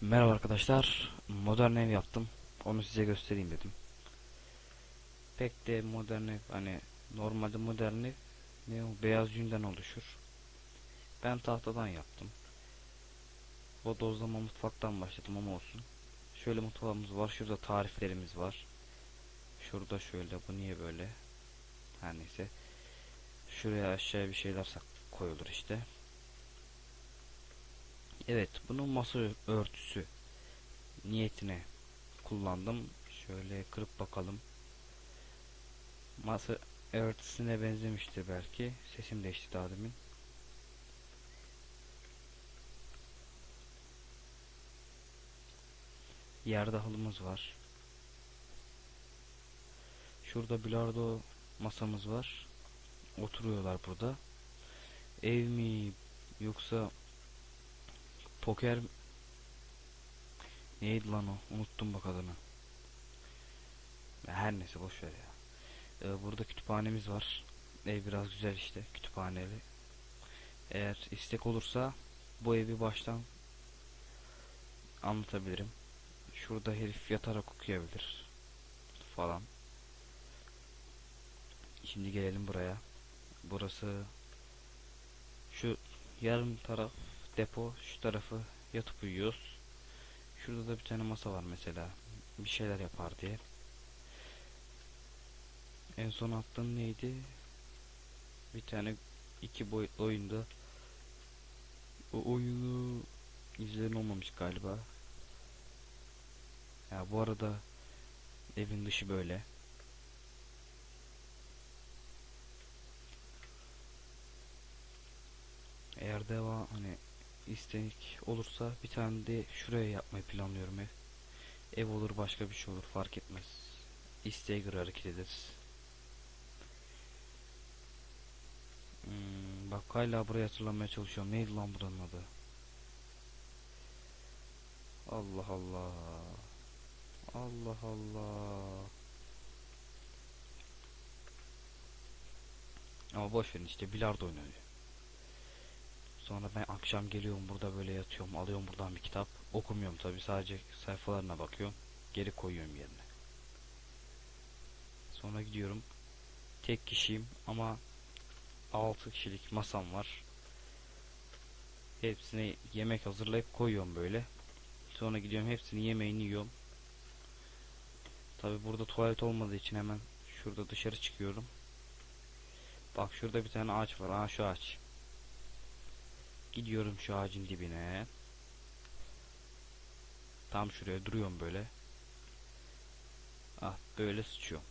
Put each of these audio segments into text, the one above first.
Merhaba arkadaşlar. Modern ev yaptım. Onu size göstereyim dedim. Pek de modern ev hani normalde modern ev ne o beyaz yünden oluşur. Ben tahtadan yaptım. Bodozlama mutfaktan başladım ama olsun. Şöyle mutfağımız var. Şurada tariflerimiz var. Şurada şöyle. Bu niye böyle? Her neyse. Şuraya aşağıya bir şeyler koyulur işte. Evet, bunun masa örtüsü niyetine kullandım. Şöyle kırıp bakalım. Masa örtüsüne benzemiştir belki. Sesim değişti daha demin. Yerde halımız var. Şurada bilardo masamız var. Oturuyorlar burada. Ev mi yoksa Poker neydi lan o? Unuttum bak adını. Her neyse boş ver ya. Ee, burada kütüphanemiz var. Ev biraz güzel işte kütüphaneli. Eğer istek olursa bu evi baştan anlatabilirim. Şurada herif yatarak okuyabilir falan. Şimdi gelelim buraya. Burası şu yarım taraf depo şu tarafı yatıp uyuyoruz. Şurada da bir tane masa var mesela. Bir şeyler yapar diye. En son attığım neydi? Bir tane iki boyutlu oyunda o oyunu izleyen olmamış galiba. Ya bu arada evin dışı böyle. Eğer devam hani istek olursa bir tane de şuraya yapmayı planlıyorum ev. Ev olur başka bir şey olur fark etmez. İsteğe göre hareket ederiz. Hmm, bak hala burayı hatırlamaya çalışıyorum. Neydi lan buranın adı? Allah Allah. Allah Allah. Ama boş verin işte bilardo oynuyor. Sonra ben akşam geliyorum burada böyle yatıyorum alıyorum buradan bir kitap okumuyorum tabi sadece sayfalarına bakıyorum geri koyuyorum yerine. Sonra gidiyorum tek kişiyim ama 6 kişilik masam var. Hepsine yemek hazırlayıp koyuyorum böyle. Sonra gidiyorum hepsini yemeğini yiyorum. Tabi burada tuvalet olmadığı için hemen şurada dışarı çıkıyorum. Bak şurada bir tane ağaç var. Aa şu ağaç. Gidiyorum şu ağacın dibine. Tam şuraya duruyorum böyle. Ah böyle sıçıyorum.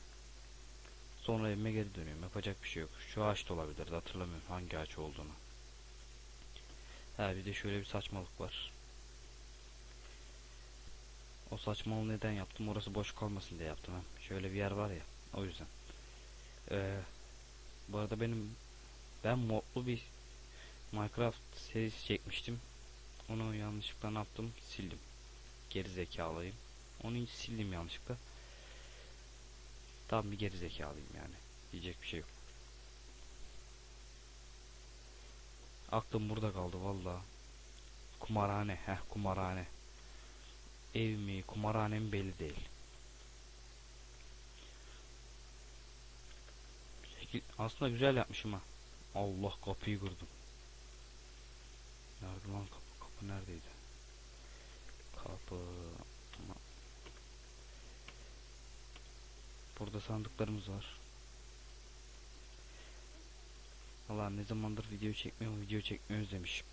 Sonra evime geri dönüyorum. Yapacak bir şey yok. Şu ağaç da olabilirdi. Hatırlamıyorum hangi ağaç olduğunu. Ha bir de şöyle bir saçmalık var. O saçmalığı neden yaptım? Orası boş kalmasın diye yaptım. Hem. Şöyle bir yer var ya. O yüzden. Ee, bu arada benim ben modlu bir Minecraft serisi çekmiştim. Onu yanlışlıkla ne yaptım? Sildim. Geri zekalıyım. Onu sildim yanlışlıkla. Tam bir geri zekalıyım yani. Diyecek bir şey yok. Aklım burada kaldı valla. Kumarhane. Heh kumarhane. Ev mi kumarhane mi belli değil. Aslında güzel yapmışım ha. Allah kapıyı kırdım. Nerede lan kapı? Kapı neredeydi? Kapı. Burada sandıklarımız var. Allah ne zamandır video çekmiyorum, video çekmeyi özlemişim.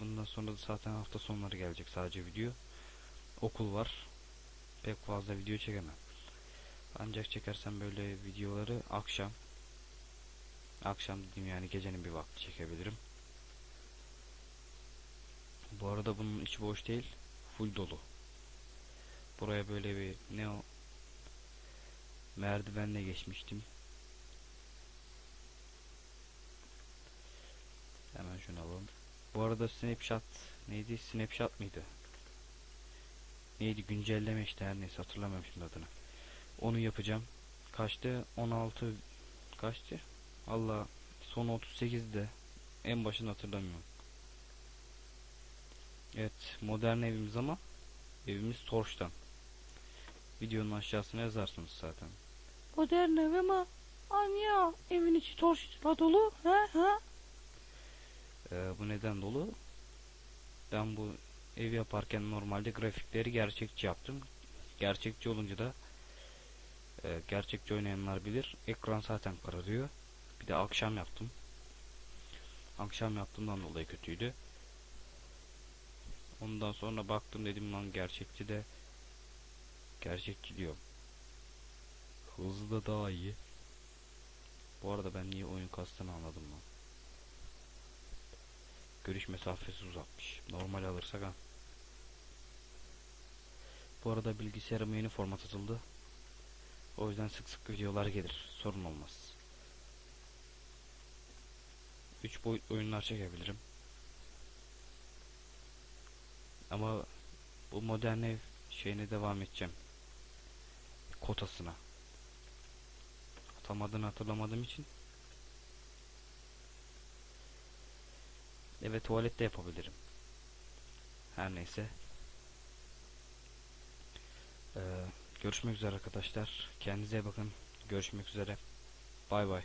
Bundan sonra da zaten hafta sonları gelecek sadece video. Okul var. Pek fazla video çekemem. Ancak çekersem böyle videoları akşam akşam dediğim yani gecenin bir vakti çekebilirim. Bu arada bunun içi boş değil. Full dolu. Buraya böyle bir ne o merdivenle geçmiştim. Hemen şunu alalım. Bu arada Snapchat neydi? Snapchat mıydı? Neydi? Güncelleme işte her neyse hatırlamıyorum şimdi adını. Onu yapacağım. Kaçtı? 16 kaçtı? Allah son 38'de en başını hatırlamıyorum. Evet modern evimiz ama evimiz torçtan. Videonun aşağısına yazarsınız zaten. Modern ev ama Anya evin içi torşla dolu. He he. Ee, bu neden dolu? Ben bu ev yaparken normalde grafikleri gerçekçi yaptım. Gerçekçi olunca da e, gerçekçi oynayanlar bilir. Ekran zaten kararıyor. Bir de akşam yaptım. Akşam yaptığımdan dolayı kötüydü. Ondan sonra baktım dedim lan gerçekçi de gerçekçi diyorum. Hızlı da daha iyi. Bu arada ben niye oyun kastını anladım lan. Görüş mesafesi uzatmış. Normal alırsak ha. Bu arada bilgisayarıma yeni format atıldı. O yüzden sık sık videolar gelir. Sorun olmaz. 3 boyutlu oyunlar çekebilirim. Ama bu modern ev şeyine devam edeceğim. Kotasına. Atamadığını hatırlamadığım için. Evet tuvalette yapabilirim. Her neyse. Ee, görüşmek üzere arkadaşlar. Kendinize bakın. Görüşmek üzere. Bay bay.